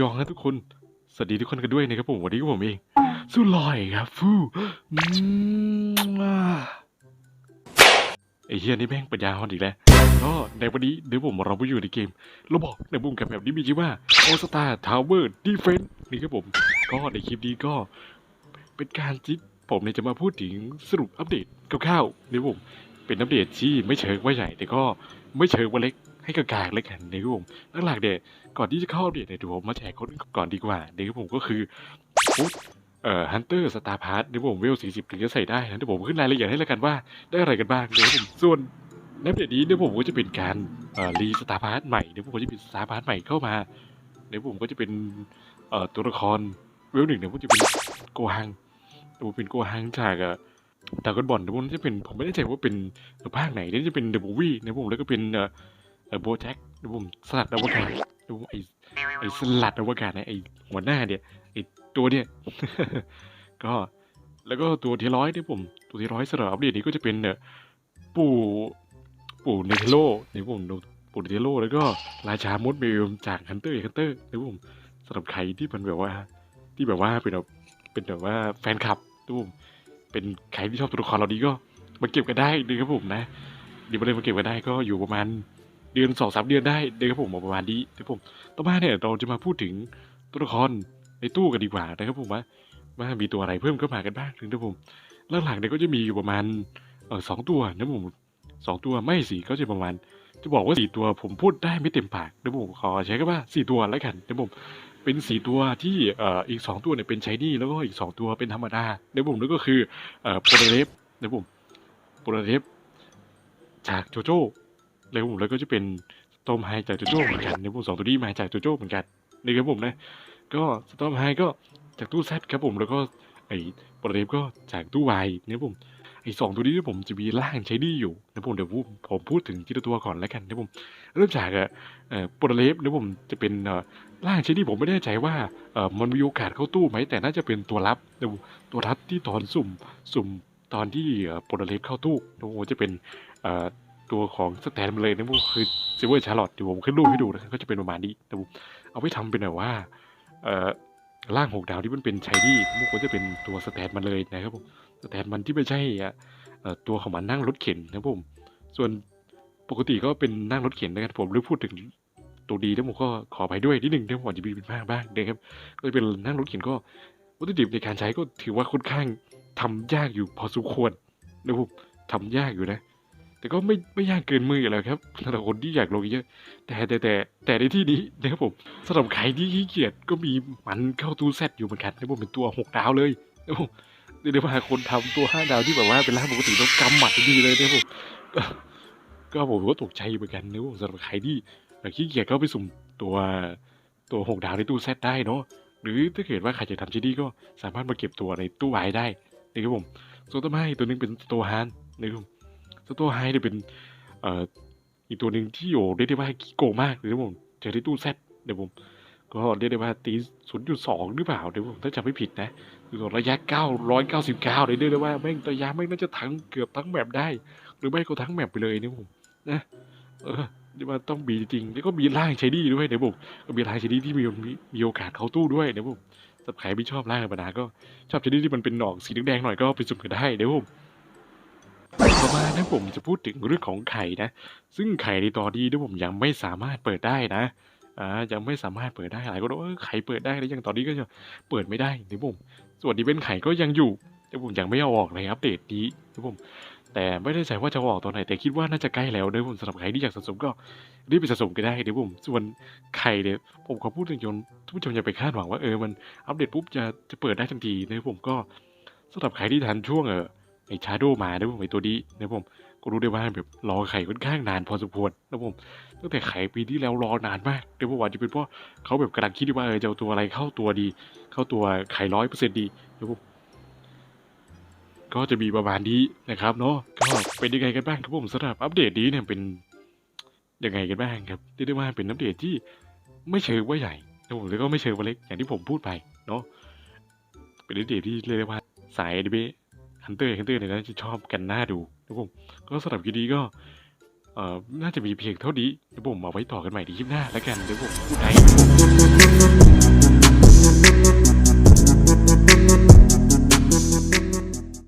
ยองนะทุกคน สวัสดีทุกคนกันด้วยนะครับผมวันนี้ก็ผมเองสุลอยครับฟูอืมไอ้เฮียนี่แม่งปัญญาอ่อนอีกแล้วก็ในวันนี้เดี๋ยวผมเราไปอยู่ในเกมเราบอกในมุมกับแบบนี้มีชื่อว่า All Star Tower Defense นี่ครับผม ก็ในคลิปนี้ก็เป็นการที่ผมเนี่ยจะมาพูดถึงสรุปอัปเดตคร่าวๆนี่ผมเป็นอัปเดตที่ไม่เชิงว่าใหญ่แต่ก็ไม่เชิงว่าเล็ก ให้กลางๆเล็กกันนะครับผมหลักๆเนี่ยก่อนที่จะเข้าอัปเดตเนี่ยเดี๋ยวผมมาแจกคนก่อนดีกว่านะครับผมก็คือฟุตเอ่อฮันเตอร์สตาร์พาร์ทนะครับผมเวล40ถึงจะใส่ได้นะเดี๋ยวผมขึ้นรายละเอียดให้แล้วกันว่าได้อะไรกันบ้างนะครับผมส่วนในอัปเดตนี้เดี๋ยวผมก็จะเป็นการเอ่อรีสตาร์พาร์ทใหม่เดี๋ยวผมก็จะมีสตาร์พาร์ทใหม่เข้ามาเดี๋ยวผมก็จะเป็นเอ่อตัวละครเวลหนึ่งเนี่ยผมจะเป็นโกฮังเดี๋ยวผมเป็นโกฮังจากอ่อดากอนบอลเดี๋ยวผมจะเป็นผมไม่แน่ใจว่าเป็นภาคไหนเดี๋ยวจะเป็นเดอะมูวี่นะผมแล้วก็เป็นเอ่อ เออโบแจ็คเดี๋ยวผมสลัดอวกาศดี๋ยวผมไอไอสลัดอวกาศเนี่ยไอหัวหน้าเนี่ยไอตัวเนี่ย ก็แล้วก็ตัวที่ร้อยเนี่ยผม ตัวที่ร้อยสำหรับอัปเดตนี้ก็จะเป็นเอ่อปู่ปู่เนเทโลเนี่ผมปู่เนเทโลแล้วก็ราชามดเบลจากฮันเตอร์ฮันเตอร์เนี่ผมสำหรับใครที่มันแบบว่า ที่แบบว่าเป็นแบบเป็นแบบว่าแฟนคลับนะผมเป็นใครที่ชอบตัวละครเราดีก็มาเก็บกันได้เลยครับผมนะเดี๋ยวมาเลยมาเก็บกันได้ก็อยู่ประมาณ เดือนสองสามเดือนได้เลยครับผมประมาณนี้นะครับผมต่อมาเนี่ยเราจะมาพูดถึงตัวละครในตู้กันดีกว่านะครับผมว่าว่ามีตัวอะไรเพิ่มเข้ามากันบ้างนะครับผมหลักๆเนี่ยก็จะมีอยู่ประมาณเออสองตัวนะครับผมสองตัวไม่สี่ก็จะประมาณ จะบอกว่าสี่ตัวผมพูดได้ไม่เต็มปากนะครับผมขอใช้คำว่าสี่ตัวแล้วกันนะครับผมเป็นสี่ตัวที่เอ่ออีกสองตัวเนี่ยเป็นชายนี่แล้วก็อีกสองตัวเป็นธรรมดาในผมนั่นก็คือเอ่อโปรเลฟในผมโปรเลฟจากโจโจ้ แล้วผมแล้วก็จะเป็นตอมไฮจากโจโจ้เหมือนกันในผมสองตัวนี้มาจากโจโจ้เหมือนกันนี่ครับผมนะ ก็สตอมไฮก็จากตู้แซดครับผมแล้วก็ไอ้ปรเลฟก็จากตู้วายเนี่ยผมไอ้สองตัวนี้ที่ผมจะมีร่างใชายนี่อยู่นะผมเดี๋ยวผมผมพูดถึงทีละตัวก่อนแล้วกันนะผมเริ่มจากอะเอ่อปรเลฟนี่ยผมจะเป็นร่างใชนิดผมไม่แน่ใจว่าเออมันมีโอกาสเข้าตู้ไหมแต่น่าจะเป็นตัวรับดูตัวรับที่ตอนสุ่มสุ่มตอนที่เอ่อโปรเลฟเข้าตู้โอ้โหจะเป็นเอ่อ ตัวของสแตนมันเลยนะพวกคือซิเวอร์ชาร์ลอตเดี๋ยวผมขึ้นรูปให้ดูนะครับก็จะเป็นประมาณนี้แต่ผมเอาไปทำเป็นแบบว่าเอ่อร่างหกดาวที่มันเป็นชายดี้พวกก็จะเป็นตัวสแตนมันเลยนะครับผมสแตนมันที่ไม่ใช่อะตัวของมันนั่งรถเข็นนะผมส่วนปกติก็เป็นนั่งรถเข็นนะครับผมหรือพูดถึงตัวดีแล้วผมก็ขออภัยด้วยนิดหนึ่งที่ผมอาจะมีเป็นบ้างบ้างนะครับก็จะเป็นนั่งรถเข็นก็วัตถุดิบในการใช้ก็ถือว่าค่อนข้างทำยากอยู่พอสมควรนะครับทำยากอยู่นะ แต่ก็ไม่ไม่ยากเกินมืออยู่แล้วครับสำหรับคนที่อยากลงเยอะ แต่แต่แต่แต่ในที่นี้นะครับผมสำหรับใครที่ขี้เกียจก็มีมันเข้าตู้แซดอยู่เหมือนกันนะผมเป็นตัวหกดาวเลยนะผมเดี๋ยวมาคนทำตัวห้าดาวที่แบบว่าเป็นร่างปกติต้องกำหมัดดีเลยนะผมก็ผมก็ตกใจเหมือนกันนะผมสำหรับใครที่แบบขี้เกียจก็ไปสุ่มตัวตัวหกดาวในตู้แซดได้เนาะหรือถ้าเกิดว่าใครจะทำชิ้นนี้ก็สามารถมาเก็บตัวในตู้ไวได้นะครับผมส่วนตัวไม้ตัวหนึงเป็นตัวฮานนะครับผม สตัวไฮเนี่ยเป็นเอ่ออีกตัวหนึ่งที่โอ้เรียกได้ว่าขี้โกงมากเลยนะครับผมเจอในตู้แซดเดี๋ยวผมก็เรียกได้ว่าตีศูนย์จุดสองหรือเปล่าเดี๋ยวผมถ้าจำไม่ผิดนะคือระยะเก้าร้อยเก้าสิบเก้าเลยเรียกได้ว่าแม่งระยะแม่งน่าจะทั้งเกือบทั้งแมปได้ หรือไม่ก็ทั้งแมปไปเลยนะผมนะเออที่ว่าต้องมีจริงแล้วก็มีร่างชายดี้ด้วยเดี๋ยวผมก็มีร่างชายดี้ที่มีมีโอกาสเข้าตู้ด้วยเดี๋ยวผมสับใครไม่ชอบร่างธรรมดาก็ชอบชายดี้ที่มันเป็นหนอกสีแดงๆหน่อยก็ไปสุ่มกันได้เดี๋ยวผม ต่อมานะผมจะพูดถึงเรื่องของไข่นะ ซึ่งไข่ในตอนนี้เดี๋ยผมยังไม่สามารถเปิดได้นะอ่ายังไม่สามารถเปิดได้หลายคนบอกว่าไข่เปิดได้แล้วยังตอนนี้ก็จะเปิดไม่ได้เดี๋ยวผมส่วนดีเป็นไข่ก็ยังอยู่เดี๋ยวผมยังไม่เอาออกเลยอัปเดตนี้เดี๋ยวผมแต่ไม่ได้ใจว่าจะออกตอนไหนแต่คิดว่าน่าจะใกล้แล้วเดี๋ยวผมสำหรับใครที่อยากสะสมก็รีบไปสะสมกันได้เดี๋ยวผมส่วนไข่เนี่ยผมขอพูดถึงโยนทุกผู้ชมอย่าไปคาดหวังว่าเออมันอัปเดตปุ๊บจะจะเปิดได้ทันทีนะผมก็สำหรับใครที่ทันช่วงเออ ไอ้ชาโดมานะครับผมไอ้ตัวนี้นะผมก็รู้ได้ว่าแบบรอไข่ค่อนข้างนานพอสมควรนะผมตั้งแต่ไข่ปีที่แล้วรอนานมากเดี๋ยวผมว่าจะเป็นเพราะเขาแบบกำลังคิดว่าเออจะเอาตัวอะไรเข้าตัวดี เข้าตัวไข่ร้อยเปอร์เซ็นต์ดีเดี๋ยวผมก็จะมีประมาณนี้นะครับเนาะก็เป็นยังไงกันบ้างครับผมสำหรับอัปเดตนี้เนี่ยเป็นยังไงกันบ้างครับเรียกได้ว่าเป็นอัปเดตที่ไม่เชิงว่าใหญ่นะผมแล้วก็ไม่เชิงว่าเล็กอย่างที่ผมพูดไปเนาะเป็นอัปเดตที่เรียกได้ว่าสายดีเบ ฮันเตอร์ฮันเตอร์เนี่ยน่าจะชอบกันหน้าดูนะผมก็สำหรับคลิปนี้ก็เอ่อน่าจะมีเพียงเท่านี้นะผมเอาไว้ต่อกันใหม่ในคลิปหน้าแล้วกันนะผมพูดไทย